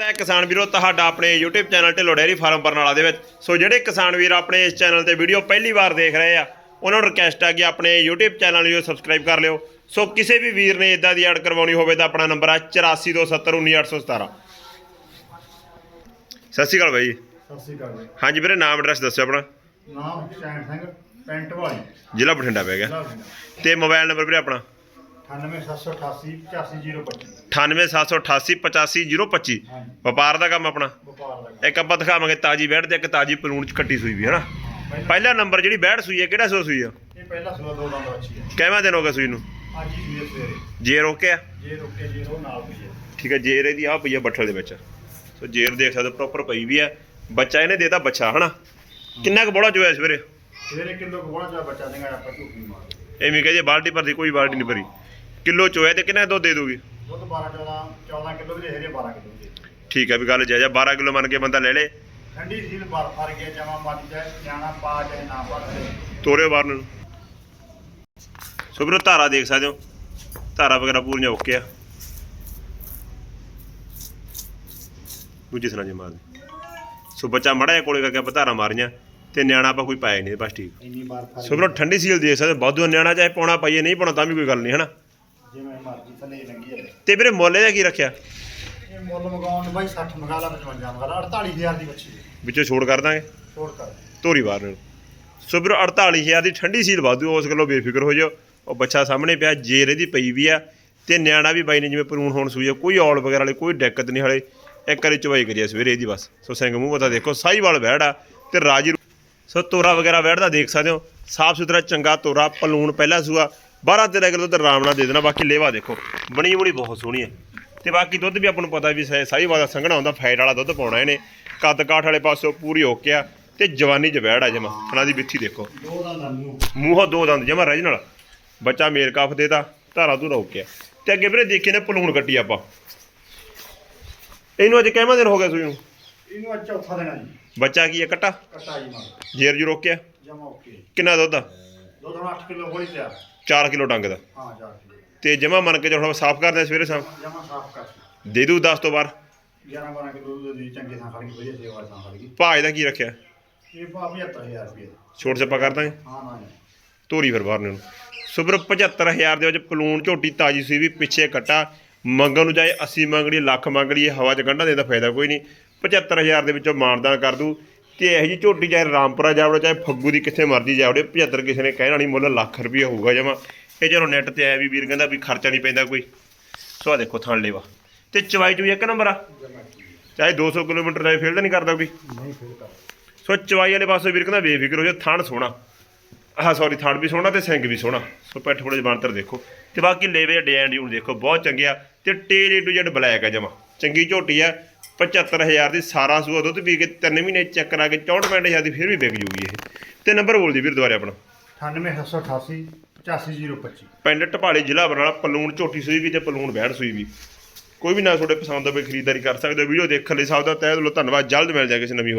ਤਾਂ ਕਿਸਾਨ ਵੀਰੋ ਤੁਹਾਡਾ ਆਪਣੇ YouTube channel Dhillon dairy farm Barnala ਦੇ ਵਿੱਚ। ਸੋ ਜਿਹੜੇ ਕਿਸਾਨ ਵੀਰ ਆਪਣੇ ਇਸ ਚੈਨਲ ਤੇ ਵੀਡੀਓ ਪਹਿਲੀ ਵਾਰ ਦੇਖ ਰਹੇ ਆ ਉਹਨਾਂ ਨੂੰ ਰਿਕਵੈਸਟ ਆ ਕਿ ਆਪਣੇ YouTube ਚੈਨਲ ਨੂੰ ਸਬਸਕ੍ਰਾਈਬ ਕਰ ਲਿਓ। ਸੋ ਕਿਸੇ ਵੀ ਵੀਰ ਨੇ ਇਦਾਂ ਦੀ ਐਡ ਕਰਵਾਉਣੀ ਹੋਵੇ ਤਾਂ ਆਪਣਾ ਨੰਬਰ ਆ 8427191817 ਸਤਿ ਸ਼੍ਰੀ ਅਕਾਲ ਬਾਈ ਜੀ। ਸਤਿ ਸ਼੍ਰੀ ਅਕਾਲ ਜੀ ਹਾਂਜੀ ਵੀਰੇ ਨਾਮ ਐਡਰੈਸ ਦੱਸਿਓ ਆਪਣਾ। ਨਾਮ ਚੈਨ ਸਿੰਘ ਪੈਂਟ ਵਾਲੀ ਜ਼ਿਲ੍ਹਾ ਬਠਿੰਡਾ ਪੈ ਗਿਆ। ਤੇ ਮੋਬਾਈਲ ਨੰਬਰ ਵੀਰੇ ਆਪਣਾ। 98788 85025 98788 ਹਾਂਜੀ। ਵਪਾਰ ਦਾ ਕੰਮ ਆਪਣਾ? ਵਪਾਰ ਦਾ ਇੱਕ ਆਪਾਂ ਦਿਖਾਵਾਂਗੇ ਤਾਜੀ ਬੈੜ ਤੇ ਇੱਕ ਤਾਜੀ ਪਲੂਣ ਚ ਕੱਟੀ ਸੂਈ ਵੀ ਹਨਾ ਪਹਿਲਾ ਪਹਿਲਾ ਨੰਬਰ ਜਿਹੜੀ ਬੈੜ ਸੂਈ ਹੈ ਕਿਹੜਾ ਸੋ ਸੂਈ ਆ? ਇਹ ਪਹਿਲਾ ਸੂਆ ਦੋ ਦੰਦ ਅੱਛੀ ਹੈ। ਕਿਵੇਂ ਦਿਨ ਹੋ ਗਿਆ ਸੂਈ ਨੂੰ? ਅੱਜ ਹੀ ਸੂਏ ਸਵੇਰੇ। ਜੇ ਰੁਕੇ ਜੇ ਉਹ ਨਾਲ ਪਈ ਹੈ। ਠੀਕ ਹੈ ਜੇਰ ਇਹਦੀ ਆ ਪਈ ਆ ਬੱਠਲ ਦੇ ਵਿੱਚ। ਸੋ ਜੇਰ ਦੇਖ ਸਕਦੇ ਪ੍ਰੋਪਰ ਪਈ ਵੀ ਆ ਬੱਚਾ ਇਹਨੇ ਦੇਤਾ ਬੱਚਾ ਹਨਾ ਕਿੰਨਾ ਕੁ ਬੜਾ ਚੋਇਆ ਸਵੇਰੇ? ਸਵੇਰੇ ਕਿਲੋ ਕੋਣਾ ਚਾ ਬੱਚਾ ਦੇਗਾ ਆਪਾਂ ਝੂਠੀ ਮਾਰ ਐਵੇਂ ਕਹੇ ਜੇ ਬਾਲਟੀ ਭਰਦੀ ਕੋਈ ਬਾਲਟੀ ਨਹੀਂ ਭਰੀ। ਕਿਲੋ ਚੋਇਆ ਤੇ ਕਿੰਨਾ ਦੁੱਧ ਦੇ ਦੂਗੀ? ਦੁੱਧ 12 14 14 ਕਿਲੋ ਦੇ ਹਰੇ 12 ਕਿਲੋ ਦੇ। ਠੀਕ ਹੈ ਵੀ ਗੱਲ ਜਾਇਜ਼ ਆ 12 ਕਿਲੋ ਮੰਨ ਕੇ ਬੰਦਾ ਲੈ ਲੇ। ਠੰਡੀ ਸੀਲ ਬਾਰ ਫਰ ਗਿਆ ਜਮਾ ਮੱਝ ਜਾਏ ਨਿਆਣਾ ਪਾ ਜਾਏ ਨਾ ਪਾ ਜਾਏ ਤੋਰਿਓ ਬਾਹਰ ਨੂੰ। ਸੋ ਵੀਰੋ ਧਾਰਾ ਦੇਖ ਸਕਦੇ ਹੋ। ਧਾਰਾ ਵਗੈਰਾ ਪੂਰੀਆਂ ਓਕੇ ਆ। ਦੂਜੀ ਸੁਣਾ ਜੀ ਮਾਰ ਦੇ। ਸੋ ਬੱਚਾ ਮੜਾ ਕੋਲੇ ਕਰਕੇ ਆਪਾਂ ਧਾਰਾ ਮਾਰੀਆਂ ਤੇ ਨਿਆਣਾ ਆਪਾਂ ਕੋਈ ਪਾਇਆ ਨਹੀਂ ਬਸ ਠੀਕ। ਇੰਨੀ ਬਾਰ ਸੋ ਵੀਰੋ ਠੰਡੀ ਸੀਲ ਦੇਖ ਸਕਦੇ ਵਾਧੂ ਨਿਆਣਾ ਚਾਹੇ ਪਾਉਣਾ ਪਾਈਏ ਨਹੀਂ ਪਾਉਣਾ ਤਾਂ ਵੀ ਕੋਈ ਗੱਲ ਨਹੀਂ ਹਨਾ? ਮਰਜ਼ੀ ਥੱਲੇ ਲੰਗੀ ਹੈ ਤੇ ਵੀਰੇ ਮੁੱਲ ਇਹਦਾ ਕੀ ਰੱਖਿਆ? ਇਹ ਮੁੱਲ ਮਗਾਉਣ ਨੂੰ ਬਾਈ 60 ਮਗਾ ਲਾ 55 ਮਗਾ ਲਾ 48000 ਦੀ ਬੱਚੀ ਵਿੱਚੋਂ ਛੋੜ ਕਰ ਦਾਂਗੇ? ਛੋੜ ਕਰ। ਧੋਰੀ ਬਾਹਰ ਨੂੰ ਸੋ ਵੀਰੋ 48000 ਦੀ ਠੰਡੀ ਸੀਲ ਵਾਧੂ ਉਸ ਗੱਲੋਂ ਬੇਫਿਕਰ ਹੋ ਜਾਓ। ਉਹ ਬੱਚਾ ਸਾਹਮਣੇ ਪਿਆ ਜੇਰ ਇਹਦੀ ਪਈ ਵੀ ਆ ਤੇ ਨਿਆਣਾ ਵੀ ਬਾਈ ਨੇ ਜਿਵੇਂ ਪਰੂਣ ਹੋਣ ਸੂਈ ਆ ਕੋਈ ਔਲ ਵਗੈਰਾ ਵਾਲੀ ਕੋਈ ਦਿੱਕਤ ਨਹੀਂ ਹਲੇ। ਇੱਕ ਵਾਰੀ ਚਵਾਈ ਕਰੀਆ ਸਵੇਰੇ ਇਹਦੀ ਬਸ। ਸੋ ਸਿੰਘ ਮੂੰਹ ਪਤਾ ਦੇਖੋ ਸਾਈਵਾਲ ਵਹਿੜ ਤੇ ਰਾਜੀ ਸੋ ਤੋਰਾ ਵਗੈਰਾ ਵਹਿੜ ਦਾ ਦੇਖ ਸਕਦੇ ਹੋ। ਸਾਫ਼ ਸੁਥਰਾ ਚੰਗਾ ਤੋਰਾ ਪਲੂਣ ਪਹਿਲਾ ਸੂਆ। 12 13 ਕਿਲੋ ਤੇ ਆਰਾਮ ਨਾਲ ਦੇ ਦੇਣਾ ਬਾਕੀ ਲੇਵਾ ਦੇਖੋ ਬਣੀ ਬਣੀ ਬਹੁਤ ਸੋਹਣੀ ਹੈ। ਤੇ ਬਾਕੀ ਦੁੱਧ ਵੀ ਆਪਾਂ ਨੂੰ ਪਤਾ ਵੀ ਸਾਈਵਾਲ ਦਾ ਸੰਘਣਾ ਹੁੰਦਾ ਫੈਟ ਵਾਲਾ ਦੁੱਧ ਪਾਉਣਾ ਇਹਨੇ। ਕੱਦ ਕਾਠ ਵਾਲੇ ਪਾਸੋਂ ਪੂਰੀ ਓਕੇ ਆ ਤੇ ਜਵਾਨੀ ਚ ਵਹਿੜ ਆ ਜਮਾ ਥਣਾ ਦੀ ਬਿੱਥੀ ਦੇਖੋ। ਦੋ ਦਾ ਨਾਨੂ ਮੂੰਹੋਂ ਦੋ ਦੰਦ ਜਮਾ ਰੀਜਨਲ ਬੱਚਾ ਮੇਲ ਕਾਫ ਦੇਤਾ ਧਾਰਾ ਤੂੰ ਰੋਕਿਆ ਤੇ ਅੱਗੇ ਵੀਰੇ ਦੇਖੇ ਨੇ ਪਲੂਣ ਕੱਟੀ ਆਪਾਂ। ਇਹਨੂੰ ਅੱਜ ਕਿੰਨਾ ਦਿਨ ਹੋ ਗਿਆ ਸੂਈ ਨੂੰ ਇਹਨੂੰ ਅੱਜ ਚੌਥਾ ਦੇਣਾ ਜੀ। ਬੱਚਾ ਕੀ ਹੈ ਕੱਟਾ? ਕੱਟਾ ਜੀ ਮਾਰ ਜੇਰ ਜੂ ਰੋਕਿਆ? ਜਮਾ ਓਕੇ। ਕਿੰਨਾ ਦੁੱਧ ਆ? ਦੋ ਤੋਂ 8 ਕਿਲੋ ਹੋਲੀ ਤਿਆਰ। 4 ਕਿਲੋ ਡੰਗ ਦਾ। ਹਾਂ 4 ਕਿਲੋ। ਤੇ ਜਮਾ ਮੰਨ ਕੇ ਜਦੋਂ ਸਾਫ਼ ਕਰਦੇ ਆ ਸਵੇਰੇ ਸ਼ਾਮ। ਜਮਾ ਸਾਫ਼ ਕਰ। ਦੇ ਦੂ 10 ਤੋਂ ਬਾਅਦ। 11 12 ਕਿਲੋ ਦੁੱਧ ਦੀ ਚੰਗੇ ਥਾਂ ਖੜ ਗਈ ਵਧੀਆ ਸੇਵਾ ਥਾਂ ਖੜ ਗਈ ਭਾਅ ਇਹਦਾ ਕੀ ਰੱਖਿਆ? ਇਹ ਪਾ 75000 ਰੁਪਏ ਛੋਟ ਛੱਪਾ ਕਰ ਦਾਂਗੇ ਹਾਂ ਨਾ ਜੀ। ਧੋਰੀ ਫਿਰ ਬਾਹਰ ਨੂੰ ਸੁਬਰ 75000 ਦੇ ਵਿੱਚ ਪਲੂਣ ਝੋਟੀ ਤਾਜੀ ਸੀ ਵੀ ਪਿੱਛੇ ਕੱਟਾ। ਮੰਗਣ ਨੂੰ ਜਾਏ 80 ਮੰਗ ਲਈ ਲੱਖ ਮੰਗ ਲਈ ਹਵਾ 'ਚ ਗੰਢਾ ਦੇਣ ਦਾ ਫਾਇਦਾ ਕੋਈ ਨਹੀਂ। 75000 ਦੇ ਵਿੱਚੋਂ ਮਾਨਦਾਨ ਕਰ ਦੂ। ਤੇ ਇਹੋ ਜੀ ਝੋਟੀ ਚਾਹੇ ਰਾਮਪੁਰਾ ਜਾਵੜੇ ਚਾਹੇ ਫੱਗੂ ਦੀ ਕਿੱਥੇ ਮਰਦੀ ਜਾਵੜੇ 75 ਕਿਸੇ ਨੇ ਕਹਿਣਾ ਨਹੀਂ ਮੁੱਲ ਲੱਖ ਰੁਪਏ ਹੋਊਗਾ ਜਮਾ। ਇਹ ਚਲੋ ਨੈਟ ਤੇ ਆਇਆ ਵੀ ਵੀਰ ਕਹਿੰਦਾ ਵੀ ਖਰਚਾ ਨਹੀਂ ਪੈਂਦਾ ਕੋਈ। ਸੋ ਆ ਦੇਖੋ ਥਣ ਲੈਵਾ। ਤੇ ਚਵਾਈ ਚੂਈ ਇੱਕ ਨੰਬਰ ਆ? ਚਾਹੇ 200 ਕਿਲੋਮੀਟਰ ਜਾਏ ਫੀਲਡ ਨਹੀਂ ਕਰਦਾ ਕੋਈ? ਨਹੀਂ ਫਿਰ ਕਰ ਸੋ ਚਵਾਈ ਵਾਲੇ ਪਾਸੇ ਵੀਰ ਕਹਿੰਦਾ ਬੇਫਿਕਰ ਹੋ ਜਾ ਥਣ ਸੋਹਣਾ। ਆਹ ਸੌਰੀ ਥਣ ਵੀ ਸੋਹਣਾ ਤੇ ਸਿੰਘ ਵੀ ਸੋਹਣਾ। ਸੋ ਪੈਠ ਥੋੜੇ ਜਮਾਨਤਰ ਦੇਖੋ। ਤੇ ਬਾਕੀ ਲੇਵੇ ਡਿਜ਼ਾਈਨ ਡਿਊਨ ਦੇਖੋ ਬਹੁਤ ਚੰਗੇ ਆ। ਤੇ tail A to Z black ਆ ਜਮਾ। ਚੰਗੀ ਝੋਟੀ ਆ। 75000 ਦੀ ਸਾਰਾ ਸੂਆ ਦੁੱਧ ਪੀ ਕੇ 3 ਮਹੀਨੇ ਚੈੱਕ ਕਰਾ ਕੇ 64000 ਦੀ ਫਿਰ ਵੀ ਵਿਕ ਜੂਗੀ ਇਹ। ਤੇ ਨੰਬਰ ਬੋਲ ਦੀ ਵੀਰ ਦੁਬਾਰੇ ਆਪਣਾ। 98788 85025 ਪਿੰਡ ਢਪਾਲੇ ਜ਼ਿਲ੍ਹਾ ਬਰਨਾਲਾ ਪਲੂਣ ਝੋਟੀ ਸੂਈ ਵੀ ਤੇ ਪਲੂਣ ਬਹਿਣ ਸੂਈ ਵੀ। ਕੋਈ ਵੀ ਨਾ ਤੁਹਾਡੇ ਪਸੰਦ ਹੋਵੇ ਖਰੀਦਦਾਰੀ ਕਰ ਸਕਦੇ ਹੋ। ਵੀਡੀਓ ਦੇਖਣ ਲਈ ਸਭ ਦਾ ਤਹਿ ਦਿਲੋਂ ਧੰਨਵਾਦ। ਜਲਦ ਮਿਲ ਜਾਏ ਕਿਸੇ ਨਵੀਂ